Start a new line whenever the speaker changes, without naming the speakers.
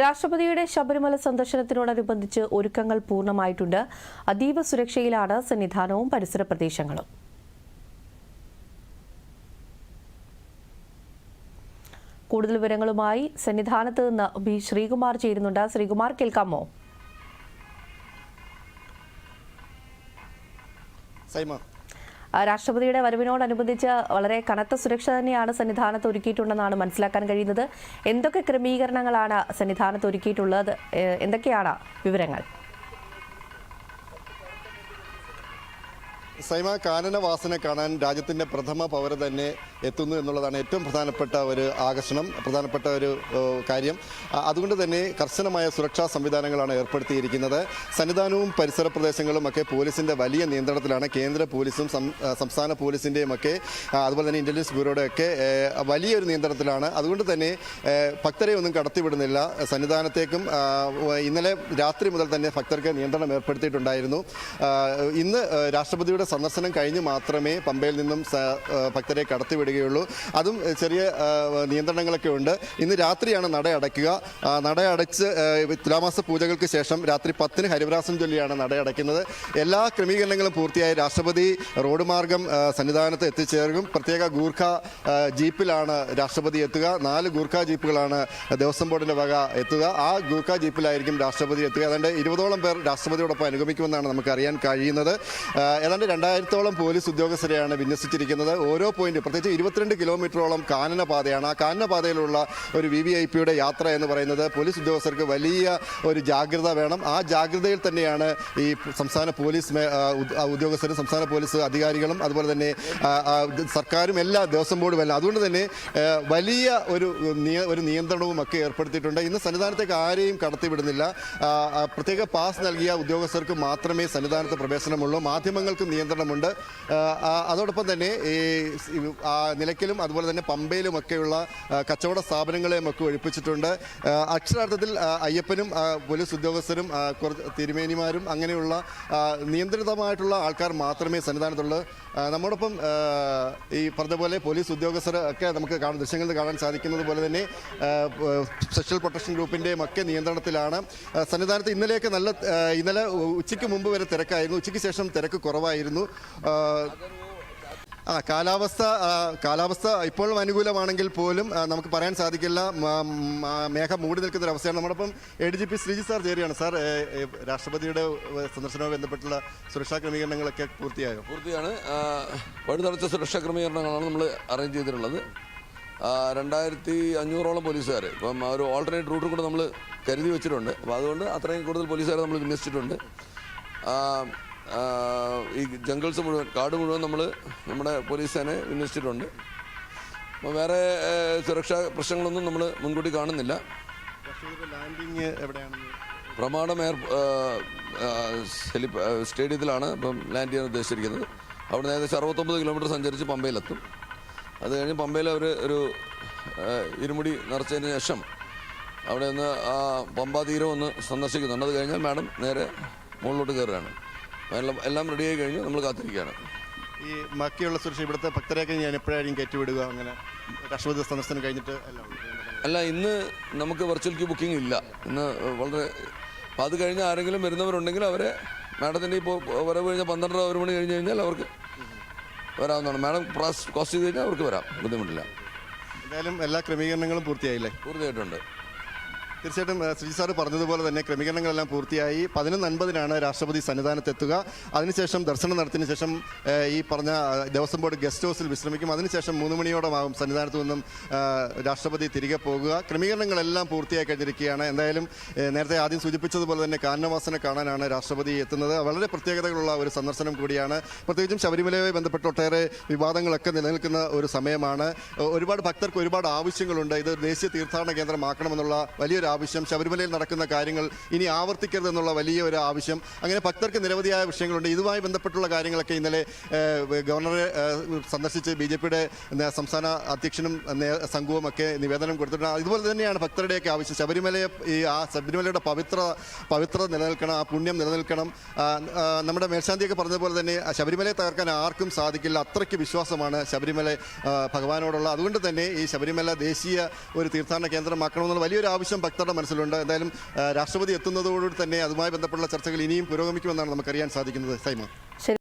രാഷ്ട്രപതിയുടെ ശബരിമല സന്ദർശനത്തിനോടനുബന്ധിച്ച് ഒരുക്കങ്ങൾ പൂർണമായിട്ടുണ്ട്. അതീവ സുരക്ഷയിലാണ് സന്നിധാനവും പരിസര പ്രദേശങ്ങളും. കൂടുതൽ വിവരങ്ങളുമായി സന്നിധാനത്ത് നിന്ന് ബി. ശ്രീകുമാർ ചേരുന്നുണ്ട്. ശ്രീകുമാർ കേൾക്കാമോ?
സൈമ
രാഷ്ട്രപതിയുടെ വരവിനോടനുബന്ധിച്ച് വളരെ കനത്ത സുരക്ഷ തന്നെയാണ് സന്നിധാനത്ത് ഒരുക്കിയിട്ടുണ്ടെന്നാണ് മനസ്സിലാക്കാൻ കഴിയുന്നത്. എന്തൊക്കെ ക്രമീകരണങ്ങളാണ് സന്നിധാനത്ത് ഒരുക്കിയിട്ടുള്ളത്? എന്തൊക്കെയാണ് വിവരങ്ങൾ?
സൈമ കാനനവാസനെ കാണാൻ രാജ്യത്തിന്റെ പ്രഥമ പൗര തന്നെ എത്തുന്നു എന്നുള്ളതാണ് ഏറ്റവും പ്രധാനപ്പെട്ട ഒരു ആകർഷണം പ്രധാനപ്പെട്ട ഒരു കാര്യം. അതുകൊണ്ട് തന്നെ കർശനമായ സുരക്ഷാ സംവിധാനങ്ങളാണ് ഏർപ്പെടുത്തിയിരിക്കുന്നത്. സന്നിധാനവും പരിസര പ്രദേശങ്ങളും ഒക്കെ പോലീസിന്റെ വലിയ നിയന്ത്രണത്തിലാണ്. കേന്ദ്ര പോലീസും സംസ്ഥാന പോലീസിന്റെയും ഒക്കെ അതുപോലെ തന്നെ ഇന്റലിജൻസ് ബ്യൂറോയുടെ ഒക്കെ വലിയൊരു നിയന്ത്രണത്തിലാണ്. അതുകൊണ്ട് തന്നെ ഭക്തരെ ഒന്നും കടത്തിവിടുന്നില്ല. സന്നിധാനത്തേക്കും ഇന്നലെ രാത്രി മുതൽ തന്നെ ഭക്തർക്ക് നിയന്ത്രണം ഏർപ്പെടുത്തിയിട്ടുണ്ടായിരുന്നു. ഇന്ന് രാഷ്ട്രപതിയുടെ സന്ദർശനം കഴിഞ്ഞ് മാത്രമേ പമ്പയിൽ നിന്നും ഭക്തരെ കടത്തിവിടുകയുള്ളൂ. അതും ചെറിയ നിയന്ത്രണങ്ങളൊക്കെ ഉണ്ട്. ഇന്ന് രാത്രിയാണ് നട അടയ്ക്കുക. നട അടച്ച് തുലാമാസ പൂജകൾക്ക് ശേഷം രാത്രി പത്തിന് ഹരിവരാസം ചൊല്ലിയാണ് നട അടയ്ക്കുന്നത്. എല്ലാ ക്രമീകരണങ്ങളും പൂർത്തിയായി രാഷ്ട്രപതി റോഡ് മാർഗം സന്നിധാനത്ത് എത്തിച്ചേർക്കും. പ്രത്യേക ഗൂർഖ ജീപ്പിലാണ് രാഷ്ട്രപതി എത്തുക. നാല് ഗൂർഖ ജീപ്പുകളാണ് ദേവസ്വം ബോർഡിന്റെ വക എത്തുക. ആ ഗൂർഖ ജീപ്പിലായിരിക്കും രാഷ്ട്രപതി എത്തുക. ഏതാണ്ട് ഇരുപതോളം പേർ രാഷ്ട്രപതിയോടൊപ്പം അനുഗമിക്കുമെന്നാണ് നമുക്ക് അറിയാൻ കഴിയുന്നത്. ഏതാണ്ട് രണ്ടായിരത്തോളം പോലീസ് ഉദ്യോഗസ്ഥരെയാണ് വിന്യസിച്ചിരിക്കുന്നത്. ഓരോ പോയിന്റ് പ്രത്യേകിച്ച് ഇരുപത്തിരണ്ട് കിലോമീറ്ററോളം കാനന പാതയാണ്. ആ കാനന പാതയിലുള്ള ഒരു വി വി ഐ പിയുടെ യാത്ര എന്ന് പറയുന്നത് പോലീസ് ഉദ്യോഗസ്ഥർക്ക് വലിയ ഒരു ജാഗ്രത വേണം. ആ ജാഗ്രതയിൽ തന്നെയാണ് ഈ സംസ്ഥാന പോലീസ് ഉദ്യോഗസ്ഥരും സംസ്ഥാന പോലീസ് അധികാരികളും അതുപോലെ തന്നെ സർക്കാരും എല്ലാ ദേവസ്വം ബോർഡും എല്ലാം. അതുകൊണ്ട് തന്നെ വലിയ ഒരു ഒരു നിയന്ത്രണവും ഒക്കെ ഏർപ്പെടുത്തിയിട്ടുണ്ട്. ഇന്ന് സന്നിധാനത്തേക്ക് ആരെയും കടത്തിവിടുന്നില്ല. പ്രത്യേക പാസ് നൽകിയ ഉദ്യോഗസ്ഥർക്ക് മാത്രമേ സന്നിധാനത്ത് പ്രവേശനമുള്ളൂ. മാധ്യമങ്ങൾക്ക് നിയന്ത്രണമുണ്ട്. അതോടൊപ്പം തന്നെ ഈ നിലയ്ക്കലും അതുപോലെ തന്നെ പമ്പയിലുമൊക്കെയുള്ള കച്ചവട സ്ഥാപനങ്ങളെയും ഒക്കെ ഒഴിപ്പിച്ചിട്ടുണ്ട്. അക്ഷരാർത്ഥത്തിൽ അയ്യപ്പനും പോലീസ് ഉദ്യോഗസ്ഥരും കുറച്ച് തിരുമേനിമാരും അങ്ങനെയുള്ള നിയന്ത്രിതമായിട്ടുള്ള ആൾക്കാർ മാത്രമേ സന്നിധാനത്തുള്ളൂ. നമ്മോടൊപ്പം ഈ പറഞ്ഞ പോലെ പോലീസ് ഉദ്യോഗസ്ഥർ ഒക്കെ നമുക്ക് കാണാൻ ദൃശ്യങ്ങളിൽ കാണാൻ സാധിക്കുന്നത് പോലെ തന്നെ സ്പെഷ്യൽ പ്രൊട്ടക്ഷൻ ഗ്രൂപ്പിന്റെയും ഒക്കെ നിയന്ത്രണത്തിലാണ്. സന്നിധാനത്ത് ഇന്നലെയൊക്കെ നല്ല ഇന്നലെ ഉച്ചയ്ക്ക് മുമ്പ് വരെ തിരക്കായിരുന്നു. ഉച്ചയ്ക്ക് ശേഷം തിരക്ക് കുറവായിരുന്നു. ആ, ആ കാലാവസ്ഥ കാലാവസ്ഥ ഇപ്പോഴും അനുകൂലമാണെങ്കിൽ പോലും നമുക്ക് പറയാൻ സാധിക്കില്ല. മേഘം മൂടി നിൽക്കുന്ന ഒരു അവസ്ഥയാണ്. നമ്മോടൊപ്പം A D G P Sreeji sir ചേരുകയാണ്. സാർ രാഷ്ട്രപതിയുടെ സന്ദർശനവുമായി ബന്ധപ്പെട്ടുള്ള സുരക്ഷാ ക്രമീകരണങ്ങളൊക്കെ പൂർത്തിയായോ?
പൂർത്തിയാണ്. വഴി നടത്തിയ സുരക്ഷാ ക്രമീകരണങ്ങളാണ് നമ്മൾ അറേഞ്ച് ചെയ്തിട്ടുള്ളത്. രണ്ടായിരത്തി അഞ്ഞൂറോളം പോലീസുകാർ ഇപ്പം ഒരു ഓൾട്ടർനേറ്റ് റൂട്ടും കൂടെ നമ്മൾ കരുതി വെച്ചിട്ടുണ്ട്. അപ്പോൾ അതുകൊണ്ട് അത്രയും കൂടുതൽ പോലീസുകാരെ നമ്മൾ വിന്യസിച്ചിട്ടുണ്ട്. ഈ ജംഗിൾസ് മുഴുവൻ കാട് മുഴുവൻ നമ്മൾ നമ്മുടെ പോലീസ് സേനയെ വിന്യസിച്ചിട്ടുണ്ട്. അപ്പോൾ വേറെ സുരക്ഷാ പ്രശ്നങ്ങളൊന്നും നമ്മൾ മുൻകൂട്ടി കാണുന്നില്ല.
ലാൻഡിങ് എവിടെയാണ്
പ്രമാണം എയർ ഹെലി സ്റ്റേഡിയത്തിലാണ് ഇപ്പം ലാൻഡ് ചെയ്യാൻ ഉദ്ദേശിച്ചിരിക്കുന്നത്. അവിടെ നിന്ന് ഏകദേശം അറുപത്തൊമ്പത് കിലോമീറ്റർ സഞ്ചരിച്ച് പമ്പയിലെത്തും. അത് കഴിഞ്ഞ് പമ്പയിൽ അവർ ഒരു ഇരുമുടി നിറച്ചതിന് ശേഷം അവിടെ നിന്ന് ആ പമ്പാ തീരം ഒന്ന് സന്ദർശിക്കുന്നുണ്ട്. അത് കഴിഞ്ഞാൽ മാഡം നേരെ മുകളിലോട്ട് കയറുകയാണ്. എല്ലാം എല്ലാം റെഡിയായി കഴിഞ്ഞ് നമ്മൾ കാത്തിരിക്കുകയാണ്.
ഈ ബാക്കിയുള്ള സുരക്ഷ ഇവിടുത്തെ ഭക്തരെയൊക്കെ ഞാൻ എപ്പോഴായിരിക്കും കയറ്റിവിടുക? അങ്ങനെ രാഷ്ട്രപതി സന്ദർശനം കഴിഞ്ഞിട്ട് എല്ലാം
അല്ല ഇന്ന് നമുക്ക് വെർച്വൽ ക്യൂ ബുക്കിംഗ് ഇല്ല. ഇന്ന് വളരെ അപ്പോൾ അത് കഴിഞ്ഞ് ആരെങ്കിലും വരുന്നവരുണ്ടെങ്കിൽ അവരെ മാഡത്തിന്റെ ഇപ്പോൾ വരവ് കഴിഞ്ഞാൽ പന്ത്രണ്ടര ഒരു മണി കഴിഞ്ഞ് കഴിഞ്ഞാൽ അവർക്ക് വരാവുന്നതാണ്. മാഡം ക്രോസ് ക്രോസ് ചെയ്ത് കഴിഞ്ഞാൽ അവർക്ക് വരാം. ബുദ്ധിമുട്ടില്ല.
എന്തായാലും എല്ലാ ക്രമീകരണങ്ങളും പൂർത്തിയായില്ലേ?
പൂർത്തിയായിട്ടുണ്ട്.
തീർച്ചയായിട്ടും ശ്രീ സാറ് പറഞ്ഞതുപോലെ തന്നെ ക്രമീകരണങ്ങളെല്ലാം പൂർത്തിയായി. പതിനൊന്ന് അൻപതിനാണ് രാഷ്ട്രപതി സന്നിധാനത്ത് എത്തുക അതിനുശേഷം ദർശനം നടത്തിയതിനു ശേഷം ഈ പറഞ്ഞ ദേവസ്വം ബോർഡ് ഗസ്റ്റ് ഹൗസിൽ വിശ്രമിക്കും. അതിനുശേഷം മൂന്ന് മണിയോടമാകും സന്നിധാനത്ത് നിന്നും രാഷ്ട്രപതി തിരികെ പോകുക. ക്രമീകരണങ്ങളെല്ലാം പൂർത്തിയായി കഴിഞ്ഞിരിക്കുകയാണ്. എന്തായാലും നേരത്തെ ആദ്യം സൂചിപ്പിച്ചതുപോലെ തന്നെ കാനനവാസനെ കാണാനാണ് രാഷ്ട്രപതി എത്തുന്നത്. വളരെ പ്രത്യേകതകളുള്ള ഒരു സന്ദർശനം കൂടിയാണ്. പ്രത്യേകിച്ചും ശബരിമലയുമായി ബന്ധപ്പെട്ട് ഒട്ടേറെ വിവാദങ്ങളൊക്കെ നിലനിൽക്കുന്ന ഒരു സമയമാണ്. ഒരുപാട് ഭക്തർക്ക് ഒരുപാട് ആവശ്യങ്ങളുണ്ട്. ഇത് ദേശീയ തീർത്ഥാടന കേന്ദ്രമാക്കണമെന്നുള്ള വലിയൊരു ആവശ്യം ശബരിമലയിൽ നടക്കുന്ന കാര്യങ്ങൾ ഇനി ആവർത്തിക്കരുതെന്നുള്ള വലിയ ഒരു ആവശ്യം. അങ്ങനെ ഭക്തർക്ക് നിരവധിയായ വിഷയങ്ങളുണ്ട്. ഇതുമായി ബന്ധപ്പെട്ടുള്ള കാര്യങ്ങളൊക്കെ ഇന്നലെ ഗവർണറെ സന്ദർശിച്ച് ബി ജെ പിയുടെ സംസ്ഥാന അധ്യക്ഷനും സംഘവും ഒക്കെ നിവേദനം കൊടുത്തിട്ടുണ്ട്. ഇതുപോലെ തന്നെയാണ് ഭക്തരുടെയൊക്കെ ആവശ്യം. ശബരിമലയെ ഈ ആ ശബരിമലയുടെ പവിത്ര പവിത്രത നിലനിൽക്കണം ആ പുണ്യം നിലനിൽക്കണം. നമ്മുടെ മേൽശാന്തിയൊക്കെ പറഞ്ഞതുപോലെ തന്നെ ശബരിമലയെ തകർക്കാൻ ആർക്കും സാധിക്കില്ല. അത്രയ്ക്ക് വിശ്വാസമാണ് ശബരിമല ഭഗവാനോടുള്ള. അതുകൊണ്ട് തന്നെ ഈ ശബരിമല ദേശീയ ഒരു തീർത്ഥാടന കേന്ദ്രമാക്കണമെന്നുള്ള വലിയൊരു ആവശ്യം ഭക്തർ നടത്തേണ്ട മനസ്സിലുണ്ട്. എന്തായാലും രാഷ്ട്രപതി എത്തുന്നതോടുകൂടി തന്നെ അതുമായി ബന്ധപ്പെട്ടുള്ള ചർച്ചകൾ ഇനിയും പുരോഗമിക്കുമെന്നാണ് നമുക്കറിയാൻ സാധിക്കുന്നത്. സൈമ.